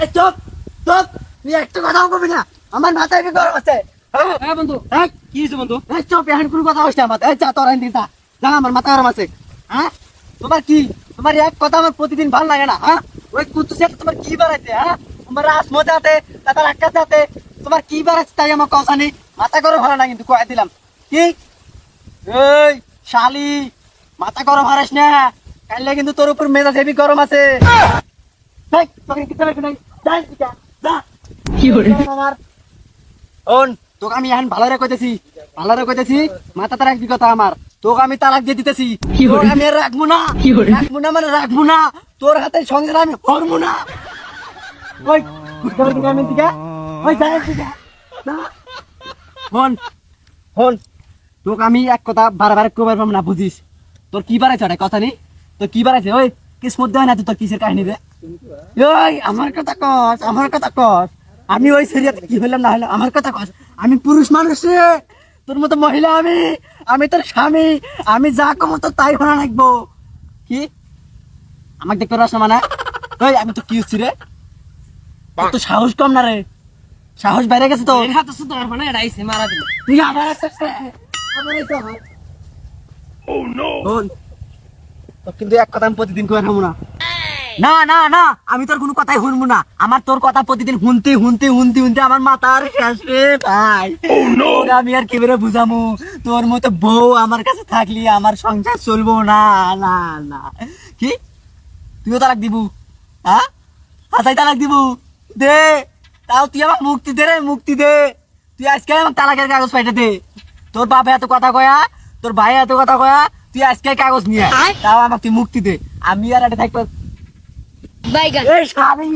এই চুপ চুপ। তুই একটা কথাও কবি না। আমার মাথায় কি গরম আছে? হ্যাঁ? হ্যাঁ বন্ধু। হ্যাঁ? কি হয়েছে বন্ধু? এই চুপ এখন কোনো কথা হচ্ছে আমার। এই যা তোর আইন দিতা যা আমার মাথা গরম আছে। হ্যাঁ? তোমার কি? তোমার এক কথা আমার প্রতিদিন ভালো লাগে না হ্যাঁ? ওই কুত্তু তোমার কি বাড়াইছে হ্যাঁ? তোমার রাস মজাতে তারপর আকাশ যাতে তোমার কি বাড়াচ্ছে তাই আমার কথা নেই মাথা গরম ভালো না কিন্তু কয়ে দিলাম। কি? এই শালি মাথা গরম হারাস না। কাইলে কিন্তু তোর উপর মেজাজ হেভি গরম আছে। তোকে নাই। আমি এখন ভালো রে কইতেছি ভালো রে কইতেছি মাথা তার কথা আমার তোকে আমি তালাক দিয়ে দিতেছি। তোকে আমি রাখব না। রাখব না মানে রাখব না। তোর হাতে সংসার আমি করব না। ওই আমি দিকে ওই যা এদিকে, যা। হন হন তোকে আমি এক কথা বারবার কবার পাবো না বুঝিস তোর কি বাড়াইছে ওটা কথা নি? তোর কি বাড়াইছে ওই কিসমত দেয় না তো তোর কিসের কাহিনী রে ওই আমার কথা কস আমার কথা কস আমি ওই সিরিয়াতে কি হইলাম না হইলাম আমার কথা কস আমি পুরুষ মানুষ রে তোর মতো মহিলা আমি আমি তোর স্বামী আমি যা কমো তো তাই হনা রাখব কি? আমাকে দেখতে পারছ মানে? ওই আমি তো কি হচ্ছি রে তো সাহস কম না রে সাহস বাইরে গেছে তো এর হাতে শুধু আর মানে রাইছে মারা দিল। তুই আবার। আবার এই কিন্তু এক কথা আমি প্রতিদিন করে খাব না। না না না, আমি তোর কোনো কথাই শুনব না। আমার তোর কথা প্রতিদিন শুনতে শুনতে শুনতে শুনতে আমার মাথার শেষ ভাই। আমি আর কি করে বুঝামু? তোর মতো বউ আমার কাছে থাকলি আমার সংসার চলবো না না না। কি? তুইও তালাক দিবু? হ্যাঁ? হাতাই তালাক দিবু? দে, তাও তুই আমার মুক্তি দে রে, মুক্তি দে। তুই আজকে আমার তালাকের কাগজ পাইটা দে। তোর বাপে এত কথা কয়া, তোর ভাই এত কথা কয়া তুই আজকে কাগজ নিয়ে। তাও আমার তুই মুক্তি দে। আমি আর এটা থাকব বাইগান। এই স্বামী।